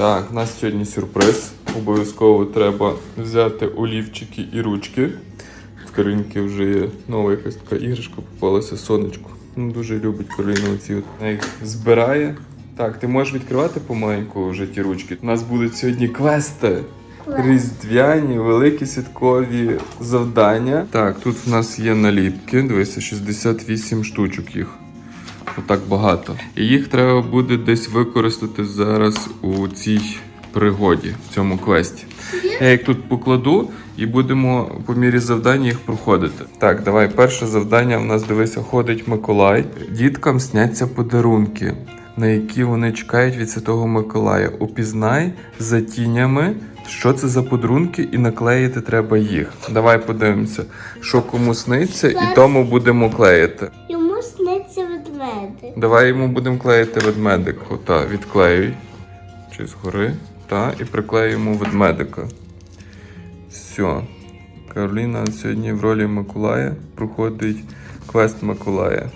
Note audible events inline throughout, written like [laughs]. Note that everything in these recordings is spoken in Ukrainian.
Так, у нас сьогодні сюрприз. Обов'язково треба взяти олівчики і ручки. В Каролінки вже є нова якась така іграшка, попалася сонечко. Ну, дуже любить Кароліна оці. от. Вона їх збирає. Так, ти можеш відкривати помаленьку вже ті ручки. У нас будуть сьогодні квести. Різдвяні, великі святкові завдання. Так, тут в нас є наліпки. Дивися, 68 штучок їх. Отак багато. І їх треба буде десь використати зараз у цій пригоді, в цьому квесті. Я їх тут покладу і будемо по мірі завдання їх проходити. Так, давай, перше завдання в нас дивися, ходить Миколай. Діткам сняться подарунки, на які вони чекають від Святого Миколая. Упізнай за тінями, що це за подарунки, і наклеїти треба їх. Давай подивимося, що кому сниться, і тому будемо клеїти. Ведмедик. Давай йому будемо клеїти ведмедик. Ота, відклеюй. Чи згори. Та, і приклеїмо ведмедика. Все. Кароліна сьогодні в ролі Миколая проходить квест Миколая.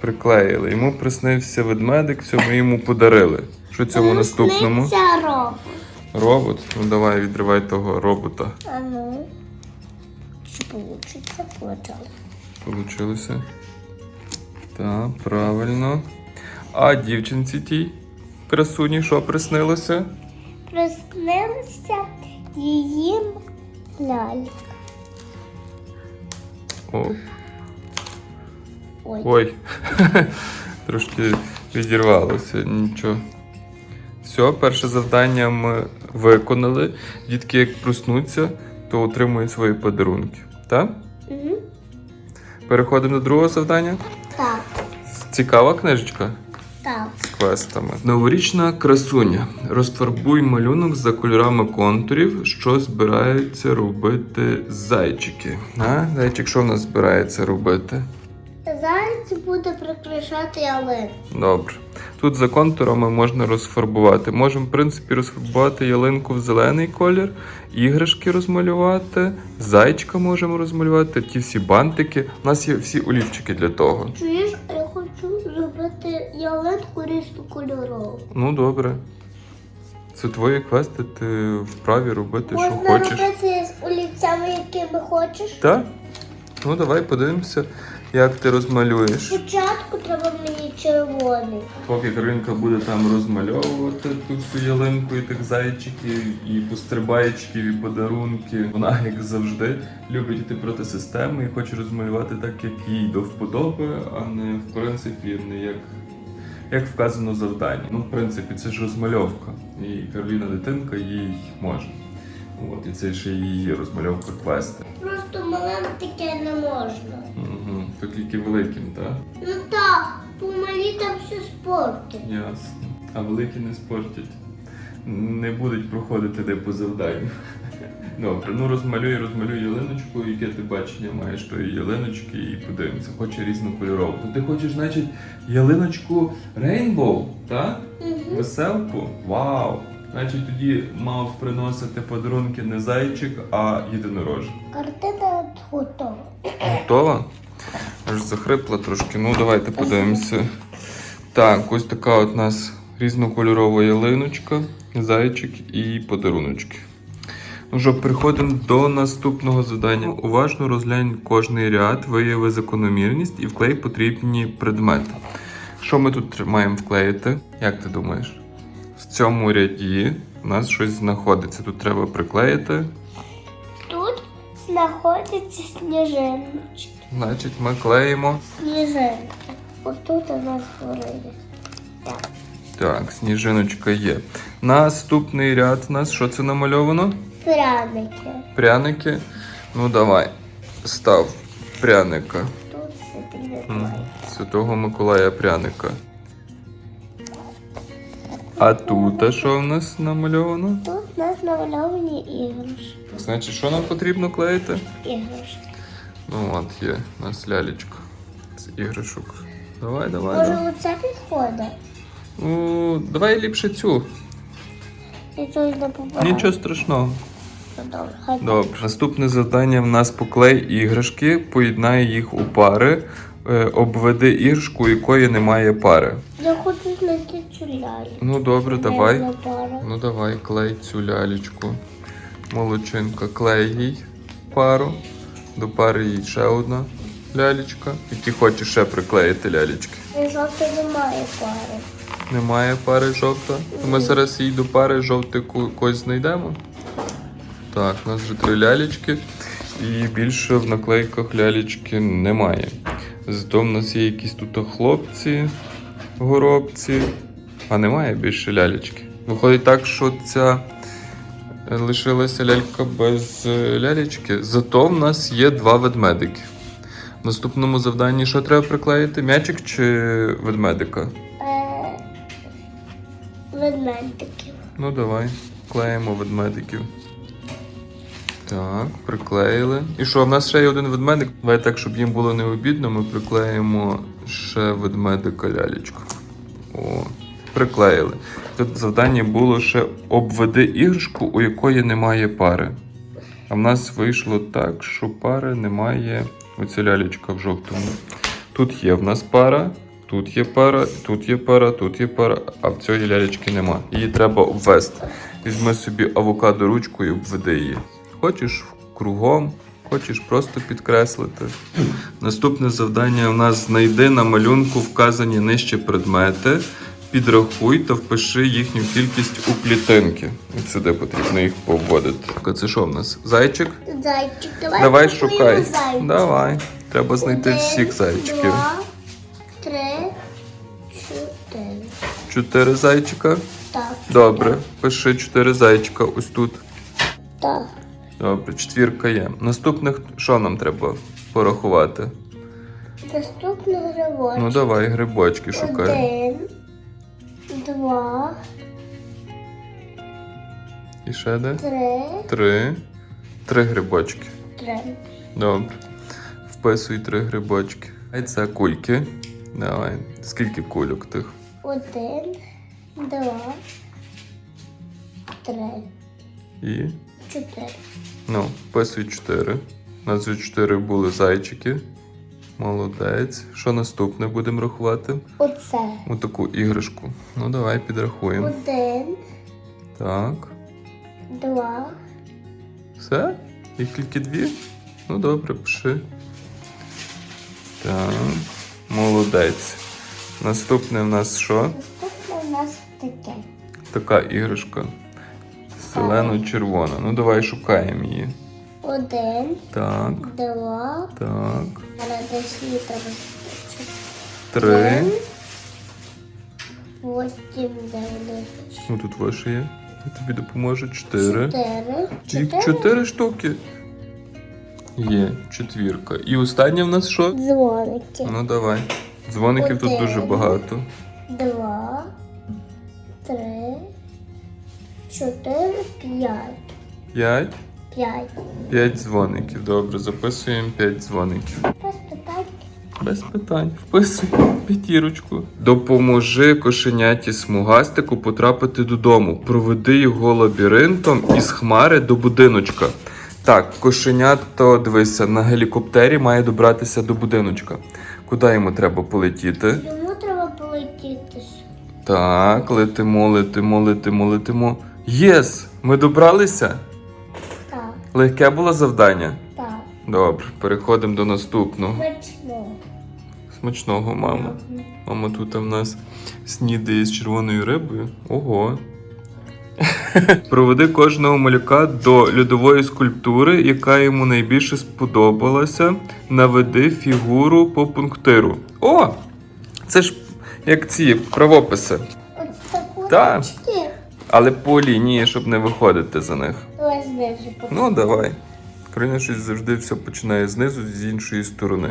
Приклеїли. Йому приснився ведмедик, все, ми йому подарили. Що цьому Йому наступному? Сниться робот. Робот. Ну давай відривай того робота. А ну. Чи? Почав. Получилося. Так, правильно. А дівчинці тій красуні, що приснилося? Приснилася її лялька. О, Ой. ой. [laughs] Трошки відірвалося, нічого. Все, перше завдання ми виконали. Дітки, як проснуться, то отримують свої подарунки. Так? Угу. Переходимо до другого завдання. Цікава книжечка. так. з квестами. Новорічна красуня. Розфарбуй малюнок за кольорами контурів, що збираються робити зайчики. А? Зайчик, що в нас збирається робити? Заяць буде прикрашати ялинку. Добре. Тут за контурами можна розфарбувати. Можемо, в принципі, розфарбувати ялинку в зелений колір, іграшки розмалювати, зайчика можемо розмалювати, ті всі бантики. У нас є всі олівчики для того. Чуєш, зробити ялинку різнокольорову. Ну, добре. Це твої квести, ти вправі робити, що Можна хочеш. робити з олівцями, якими хочеш. Так? Ну давай подивимося, як ти розмалюєш. Спочатку треба мені червоний. Поки Каринка буде там розмальовувати ту всю ялинку і тих зайчиків, і пострибайчиків, і подарунки. Вона, як завжди, любить йти проти системи і хоче розмалювати так, як їй до вподоби, а не в принципі не як. Як вказано в завданні. Ну, в принципі, це ж розмальовка. І Кароліна дитинка їй може. От, і це ще її розмальовка квести. Просто малим таке не можна. То тільки великим, так? Ну так, помалі там все спортить. Ясно. А великі не спортять. Не будуть проходити де по завданню. [laughs] Добре, ну розмалюй, розмалюй ялиночку, яке ти бачення маєш тої ялиночки, і подивимося. Хоче різнокольорову. То ти хочеш, значить, ялиночку Рейнбоу, так? Угу. Веселку? Вау! Значить, тоді мав приносити подарунки не зайчик, а єдинорожок. Картина готова. Готова? Аж захрипла трошки. Ну, давайте подивимося. Так, ось така от нас різнокольорова ялиночка, зайчик і подаруночки. Ну що, переходимо до наступного завдання. Уважно розглянь кожний ряд, вияви закономірність і вклей потрібні предмети. Що ми тут маємо вклеїти? Як ти думаєш? В цьому ряді у нас щось знаходиться. Тут треба приклеїти. Тут знаходяться сніжиночки. Значить, ми клеїмо. Сніжинки. Отут у нас горить. Так. Так, сніжиночка є. Наступний ряд у нас що це намальовано? Пряники. Пряники. Ну давай. Став пряника. Тут М, Миколай. Святого Миколая пряника. А тут а що в нас намальовано? Тут у нас намальовані іграшки. Значить, що нам потрібно клеїти? Іграшки. Ну от є у нас лялечка з іграшок. Давай, давай. Може давай. оце підходить? Ну, давай ліпше цю. Нічого страшного. Добре, хай так. Добре. Наступне завдання в нас поклей іграшки, поєднай їх у пари, е, обведи іграшку, у якої немає пари. Я хочу знайти цю ляльку. Ну добре, давай. Пара. Ну давай, клей цю лялечку. Молодчинка, клей їй пару. До пари їй ще одна лялечка. Які хочеш ще приклеїти лялечки. Жовтий немає пари. Немає пари жовта. То Ми зараз їй до пари жовтику когось знайдемо. Так, у нас вже три лялечки. І більше в наклейках лялечки немає. Зато в нас є якісь тут хлопці, горобці, а немає більше лялечки. Виходить так, що ця е, лишилася лялька без е, лялечки. Зато в нас є два ведмедики. В наступному завданні що треба приклеїти? М'ячик чи ведмедика? Е, ведмедиків. Ну давай, клеїмо ведмедиків. Так, приклеїли. І що, в нас ще є один ведмедик. Давай так, щоб їм було не обідно, ми приклеїмо ще ведмедика лялечку. О, приклеїли. Тут завдання було ще обведи іграшку, у якої немає пари. А в нас вийшло так, що пари немає. Оця лялечка в жовтому. Тут є в нас пара, тут є пара, тут є пара, тут є пара, а в цієї лялечки нема. Її треба обвести. Візьми собі авокадо ручку і обведи її. Хочеш кругом, хочеш просто підкреслити. Наступне завдання у нас знайди на малюнку вказані нижче предмети, підрахуй та впиши їхню кількість у клітинки. От сюди потрібно їх повводити. А Це що в нас? Зайчик? Зайчик, давай, Давай шукай. зайчика. Давай. Треба знайти Один, всіх зайчиків. Два, три, чотири. Чотири зайчика. Так. Добре. Пиши чотири зайчика ось тут. Так. Добре, четвірка є. Наступних що нам треба порахувати? Наступний грибочок. Ну давай, грибочки шукай. Один, два, І ще де? три, Три. Три грибочки. три. Добре. Вписуй три грибочки. А це кульки. Давай. Скільки кульок тих? Один, два, три, І. чотири. Ну, вписуй чотири. У нас вже чотири були зайчики. Молодець. Що наступне будемо рахувати? Оце. Отаку іграшку. Ну давай підрахуємо. Один, Так. два, Все? Їх тільки дві? Ну добре, пиши. Так. Молодець. Наступне в нас що? наступне у нас таке. Така іграшка. Зелено-червона. Ну давай шукаємо її. Один, Так, два, так. Три. Потім де вони? Ну тут ваші є. Я тобі допоможу. Чотири. Чотири. Їх чотири штуки. Є, четвірка. І останнє в нас що? Дзвоники. Ну давай. Дзвоників тут дуже багато. Два, три, чотири, п'ять. П'ять. П'ять. П'ять дзвоників. Добре, записуємо п'ять дзвоників. Просто так. Без питань. Вписуй п'ятірочку. Допоможи кошеняті смугастику потрапити додому. Проведи його лабіринтом із хмари до будиночка. Так, кошенято, дивися, на гелікоптері має добратися до будиночка. Куди йому треба полетіти? Йому треба полетіти. Так, летимо, летимо, летимо, летимо. Єс! Ми добралися? Легке було завдання? так. Добре, переходимо до наступного. Смачно. Смачного, мамо. Мама тут в нас снідає з червоною рибою. Ого. [laughs] Проведи кожного малюка до льодової скульптури, яка йому найбільше сподобалася. Наведи фігуру по пунктиру. О! Це ж як ці правописи. Ось таку Так. Але по лінії, щоб не виходити за них. Знизу. Ну, давай. Кароліна щось завжди все починає знизу, з іншої сторони.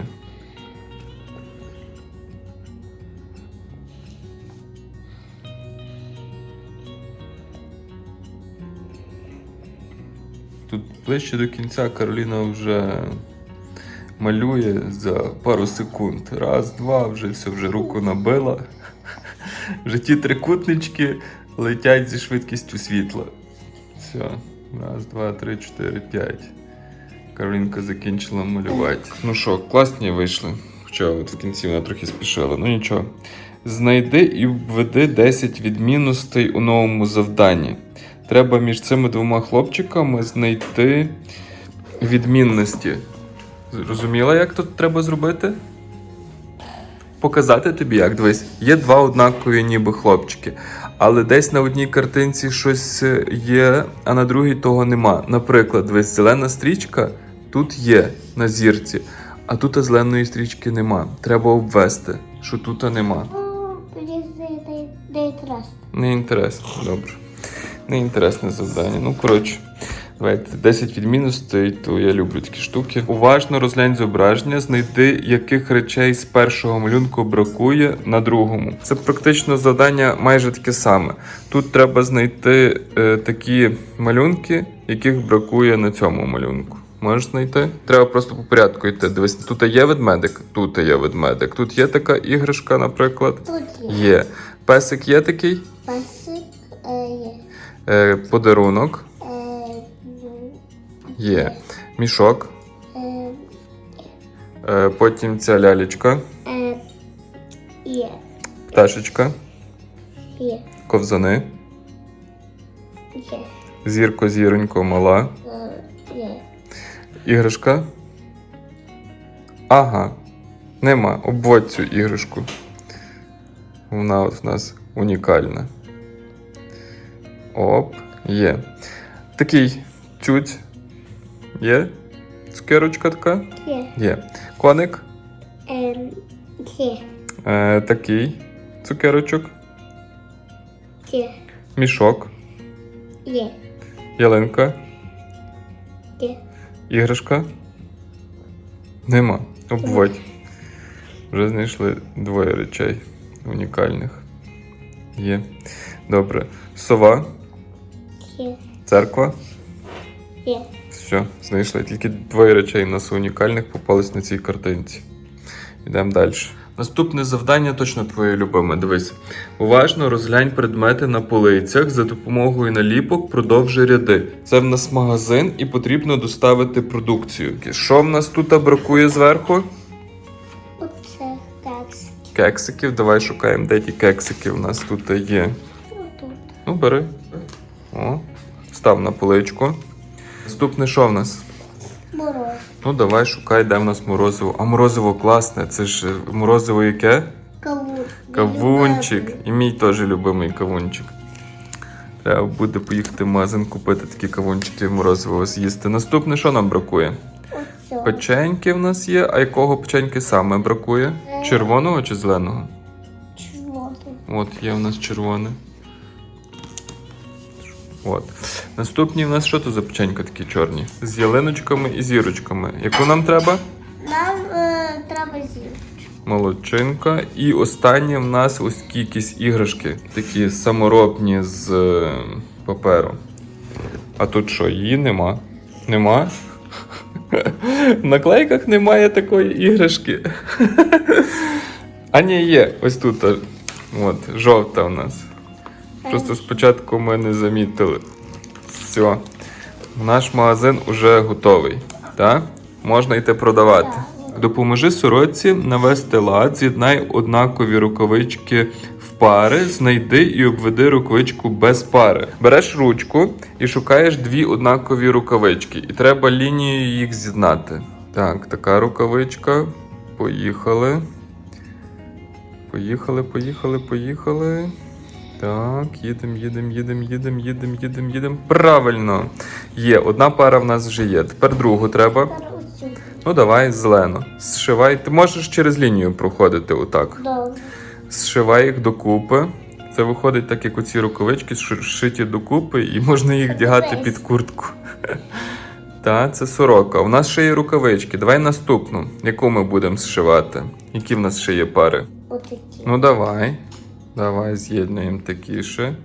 Тут ближче до кінця Кароліна вже малює за пару секунд. Раз, два, вже все, вже руку набила. Вже ті трикутнички летять зі швидкістю світла. Все. Раз, два, три, чотири, п'ять. Каролінка закінчила малювати. Ну що, класні вийшли. Хоча от в кінці вона трохи спішила. Ну нічого. Знайди і введи 10 відмінностей у новому завданні. Треба між цими двома хлопчиками знайти відмінності. Зрозуміла, як тут треба зробити? Показати тобі, як дивись, є два однакові ніби хлопчики, але десь на одній картинці щось е, є, а на другій того нема. Наприклад, весь зелена стрічка тут є на зірці, а тут зеленої стрічки нема. Треба обвести, що тут нема. Не інтересно, добре. Неінтересне завдання. Ну, коротше, давайте 10 відмінностей, то я люблю такі штуки. Уважно розглянь зображення, знайди, яких речей з першого малюнку бракує на другому. Це практично завдання майже таке саме. Тут треба знайти е, такі малюнки, яких бракує на цьому малюнку. Можеш знайти? Треба просто по порядку йти. Дивись, тут є ведмедик, тут є ведмедик. Тут є така іграшка, наприклад. Тут є. Є. Песик є такий. Пасик е, є. Е, подарунок є. Мішок. Е, Е, потім ця лялечка, е, є. пташечка, Є. ковзани, Є. зірко, зіронько, мала, Е, є. іграшка. Ага. Нема. Обводь цю іграшку. Вона от в нас унікальна. Оп, є. Такий цюць. Є? Цукерочка така? Є. Є. Коник. Е, є. Е, такий цукерочок. Є. Мішок. Є. Ялинка. Є. Іграшка. Нема. Обводь. Вже знайшли двоє речей унікальних. Є. Добре. Сова, Є. церква. Є. Все, знайшли. Тільки двоє речей у нас унікальних попались на цій картинці. Йдемо далі. Наступне завдання точно твоє любиме. Дивись. Уважно розглянь предмети на полицях за допомогою наліпок продовжуй ряди. Це в нас магазин і потрібно доставити продукцію. Що в нас тут бракує зверху? Оце кекс. Кексиків. Давай шукаємо, де ті кексики в нас тут є. Ну, тут. Ну, бери. О, став на поличку. Наступне що в нас? Мороз. Ну, давай шукай, де в нас морозиво. А морозиво класне. Це ж е, морозиво яке? Кавун. Кавунчик. І мій теж любимий кавунчик. Треба буде поїхати в магазин купити такі кавунчики морозиво з'їсти. Наступне, що нам бракує? Оце. Печеньки в нас є, а якого печеньки саме бракує? Червоного чи зеленого? Червоний. От, є в нас червоне. От. Наступні в нас що то за печенька такі чорні? З ялиночками і зірочками. Яку нам треба? Нам е, треба зірочку. Молодчинка. І останнє в нас ось такі якісь іграшки, такі саморобні з е, паперу. А тут що, її нема? Нема? [laughs] В наклейках немає такої іграшки. [laughs] А ні, є. Ось тут. От, жовта в нас. Просто спочатку ми не замітили. Все. Наш магазин уже готовий. Так? Можна йти продавати. Допоможи сорочці навести лад, з'єднай однакові рукавички в пари, знайди і обведи рукавичку без пари. Береш ручку і шукаєш дві однакові рукавички, і треба лінією їх з'єднати. Так, така рукавичка. Поїхали. Поїхали, поїхали, поїхали. Так, їдемо, їдемо, їдемо, їдемо, їдемо, їдемо, їдемо. Правильно. Є, одна пара в нас вже є. Тепер другу треба. Ну, давай зелену. Зшивай. Ти можеш через лінію проходити отак. Добре. Зшивай їх докупи. Це виходить так, як оці рукавички зшиті докупи, і можна їх вдягати під куртку. Та, це сорока. У нас ще є рукавички. Давай наступну. Яку ми будемо зшивати? Які в нас ще є пари? Отакі. Ну давай. Давай з'єднуємо такі ще.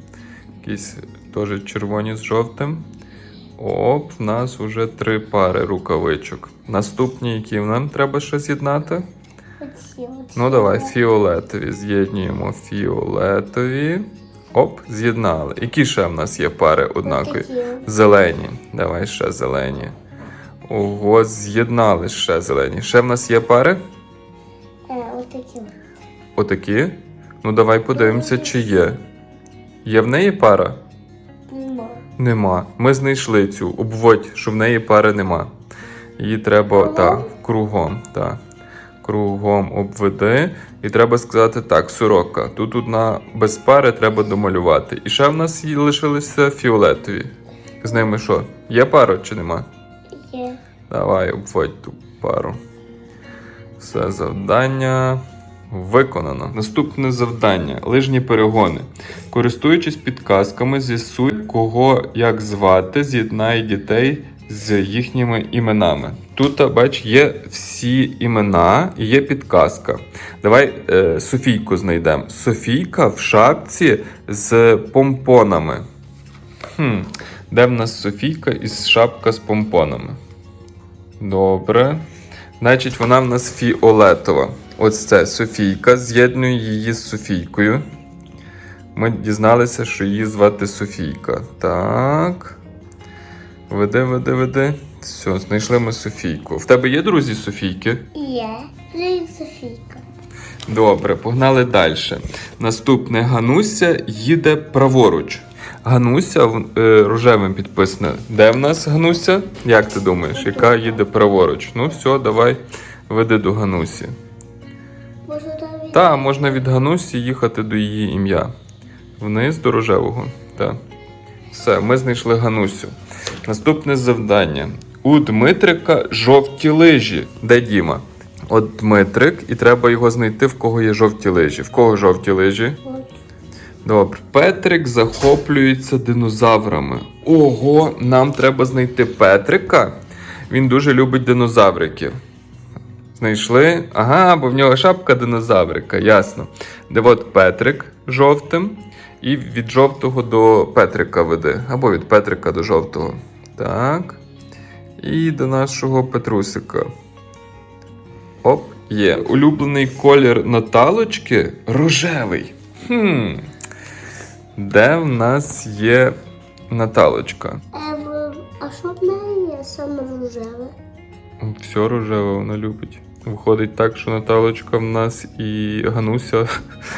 Якісь теж червоні з жовтим. Оп, в нас вже три пари рукавичок. Наступні, які нам треба ще з'єднати? Ну давай, фіолетові. З'єднуємо фіолетові. Оп, з'єднали. Які ще в нас є пари однакові? Зелені. Давай ще зелені. Ого, з'єднали ще зелені. Ще в нас є пари? Е, отакі. Отакі. Ну давай подивимося, чи є. Є в неї пара? Нема. Нема. Ми знайшли цю. Обводь, що в неї пари нема. Її треба Кругом? так, кругом. Так. Кругом обведи. І треба сказати так, сорока. Тут одна без пари треба домалювати. І ще в нас лишилися фіолетові. З ними що? Є пара чи нема? Є. Давай, обводь ту пару. Все завдання виконано. Наступне завдання лижні перегони. Користуючись підказками, з'ясуй, кого як звати, з'єднай дітей з їхніми іменами. Тут, бач, є всі імена і є підказка. Давай е, Софійку знайдемо. Софійка в шапці з помпонами. Хм, де в нас Софійка із шапка з помпонами? Добре. Значить, вона в нас фіолетова. Ось це Софійка. З'єдную її з Софійкою. Ми дізналися, що її звати Софійка. Так. Веди, веди, веди. Все, знайшли ми Софійку. В тебе є друзі Софійки? Є. Привіт, Софійка. Добре, погнали далі. Наступне Гануся їде праворуч. Гануся е, рожевим підписана. Де в нас Гануся? Як ти думаєш, яка їде праворуч? Ну все, давай веди до Ганусі. Та, можна від Ганусі їхати до її ім'я. Вниз до рожевого. Так. Все, ми знайшли Ганусю. Наступне завдання. У Дмитрика жовті лижі. Де Діма? От Дмитрик, і треба його знайти, в кого є жовті лижі. В кого жовті лижі? Добре. Петрик захоплюється динозаврами. Ого, нам треба знайти Петрика. Він дуже любить динозавриків. Знайшли? Ага, бо в нього шапка динозаврика, ясно. Де от Петрик жовтим, і від жовтого до Петрика веде. Або від Петрика до жовтого. Так. І до нашого Петрусика. Оп, є. Улюблений колір Наталочки рожевий. Хм. Де в нас є Наталочка? Ем, а що в неї є саме рожеве? Все рожеве вона любить. Виходить так, що Наталочка в нас і Гануся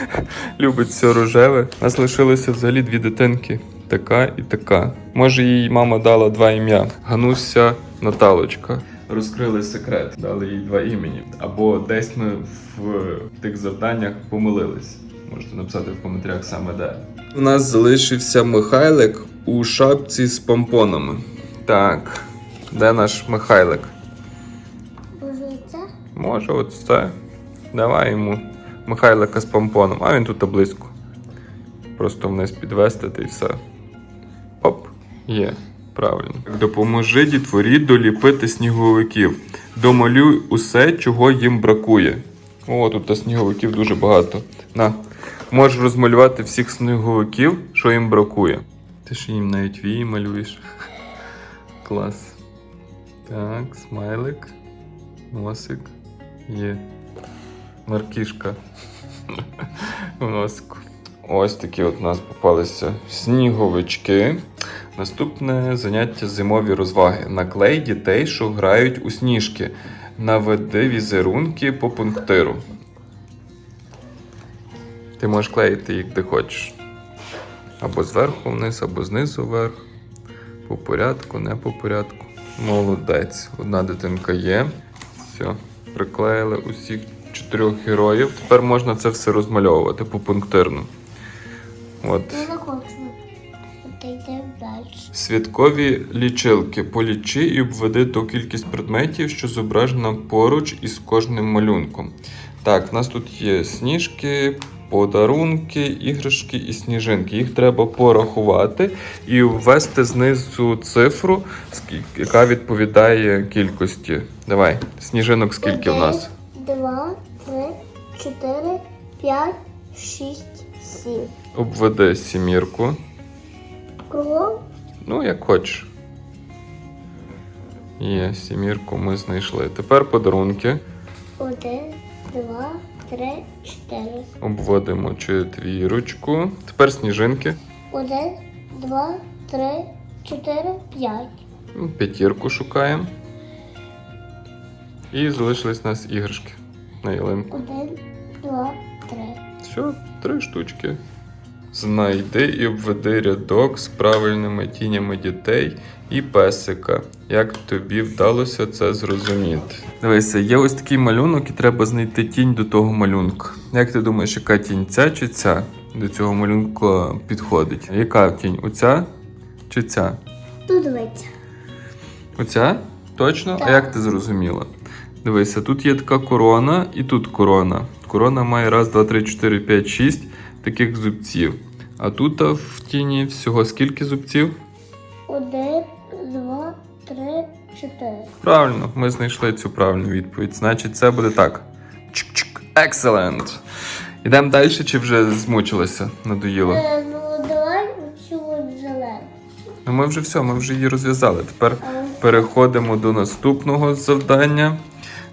[laughs] любить все рожеве. У нас лишилося взагалі дві дитинки. Така і така. Може, їй мама дала два ім'я: Гануся, Наталочка. Розкрили секрет, дали їй два імені. Або десь ми в тих завданнях помилились. Можете написати в коментарях саме де. У нас залишився Михайлик у шапці з помпонами. Так, де наш Михайлик? Може от це. Давай йому Михайлика з помпоном, а він тут близько. Просто вниз підвести й все. Оп, є. Правильно. Допоможи дітворі доліпити сніговиків. Домалюй усе, чого їм бракує. О, тут сніговиків дуже багато. На. Можеш розмалювати всіх сніговиків, що їм бракує. Ти ж їм навіть вії малюєш. Клас. Так, смайлик. Носик є. Маркішка. В носику. Ось такі от у нас попалися сніговички. Наступне заняття зимові розваги. Наклей дітей, що грають у сніжки. Наведи візерунки по пунктиру. Ти можеш клеїти їх де хочеш. Або зверху вниз, або знизу вверх. По порядку, не по порядку. Молодець. Одна дитинка є. Все, приклеїли усіх чотирьох героїв. Тепер можна це все розмальовувати попунктирно. От. Я не хочу. Святкові лічилки. Полічи і обведи ту кількість предметів, що зображена поруч із кожним малюнком. Так, в нас тут є сніжки, подарунки, іграшки і сніжинки. Їх треба порахувати і ввести знизу цифру, яка відповідає кількості. Давай, сніжинок скільки в нас? Два, три, чотири, п'ять, шість, сім. Обведи сімірку. Кругом Ну, як хочеш. Є, сімірку ми знайшли. Тепер подарунки. один, два, три, чотири. Обводимо четвірочку. Тепер сніжинки. Один, два, три, чотири, п'ять. Ну, П'ятірку шукаємо. І залишились у нас іграшки на ялинку. Один, два, три. Все, три штучки. Знайди і обведи рядок з правильними тінями дітей і песика. Як тобі вдалося це зрозуміти? Дивися, є ось такий малюнок, і треба знайти тінь до того малюнка. Як ти думаєш, яка тінь ця чи ця до цього малюнка підходить? Яка тінь? Оця чи ця? Тут дивиться. Оця? Точно? А як ти зрозуміла? Дивися, тут є така корона і тут корона. Корона має раз, два, три, чотири, п'ять, шість таких зубців. А тут в тіні всього скільки зубців? Один, два, три, чотири. Правильно, ми знайшли цю правильну відповідь. Значить, це буде так. Чик-чик. Excellent. Ідемо далі чи вже змучилися? Надоїло? Е, ну давай цю зелену. Ну ми вже все, ми вже її розв'язали. Тепер Переходимо до наступного завдання.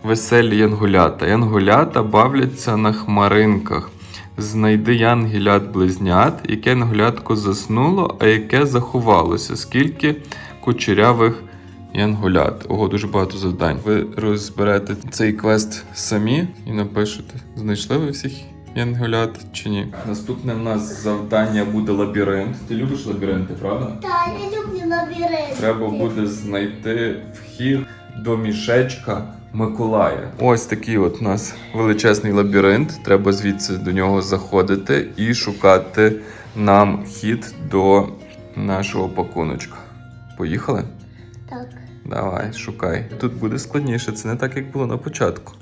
Веселі янгулята. Янгулята бавляться на хмаринках. Знайди янгелят-близнят, яке янгулятко заснуло, а яке заховалося. Скільки кучерявих янгулят. Ого, дуже багато завдань. Ви розберете цей квест самі і напишете, знайшли ви всіх янгулят чи ні. Наступне в нас завдання буде лабіринт. Ти любиш лабіринти, правда? Та я люблю лабіринт. Треба буде знайти вхід до мішечка Миколая. Ось такий от у нас величезний лабіринт. Треба звідси до нього заходити і шукати нам вхід до нашого пакуночка. Поїхали? Так. Давай, шукай. Тут буде складніше, це не так, як було на початку.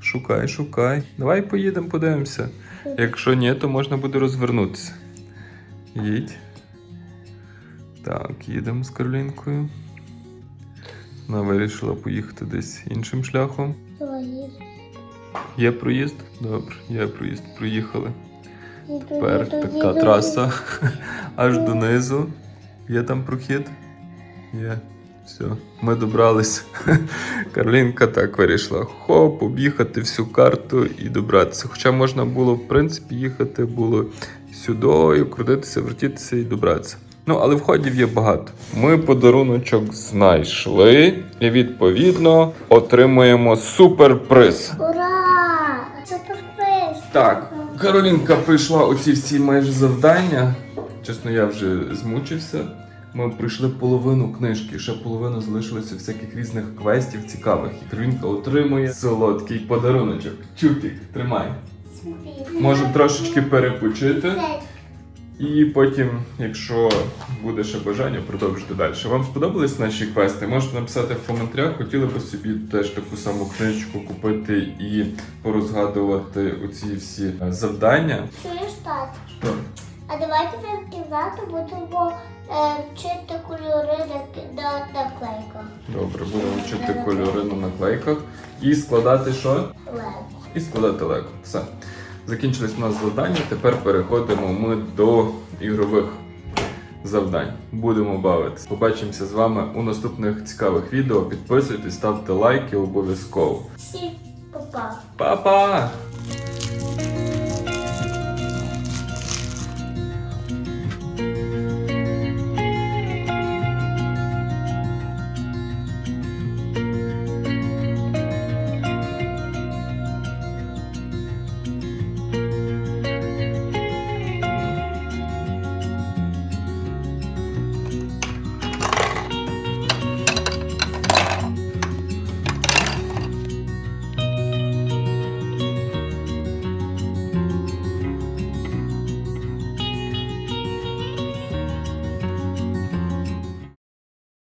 Шукай, шукай. Давай поїдемо, подивимося. Якщо ні, то можна буде розвернутися. Їдь. Так, їдемо з Каролінкою. Вона вирішила поїхати десь іншим шляхом. Є проїзд? Добре, є проїзд. Проїхали. Тепер така траса аж донизу. Є там прохід? Є. Все, ми добрались. [laughs] Каролінка так вирішила. Хоп, об'їхати всю карту і добратися. Хоча можна було, в принципі, їхати було сюди, крутитися, вертітися і добратися. Ну, але входів є багато. Ми подаруночок знайшли і відповідно отримуємо суперприз. Ура! Суперприз! Так, Каролінка пройшла оці всі майже завдання. Чесно, я вже змучився. Ми пройшли половину книжки, ще половина залишилося всяких різних квестів цікавих. І Каролінка отримує солодкий подаруночок. Чупік, тримай. Можемо трошечки перепочити. І потім, якщо буде ще бажання, продовжити далі. Вам сподобались наші квести? Можете написати в коментарях. Хотіли би собі теж таку саму книжечку купити і порозгадувати оці всі е, завдання. Чуєш, тат? Що? А давайте в кімнату будемо вчити кольори на, на, на. Добре, будемо вчити кольори на наклейках і складати що? Лего. І складати лего. Все. Закінчились у нас завдання. Тепер переходимо ми до ігрових завдань. Будемо бавитися. Побачимося з вами у наступних цікавих відео. Підписуйтесь, ставте лайки обов'язково. Всі попав. Па-па!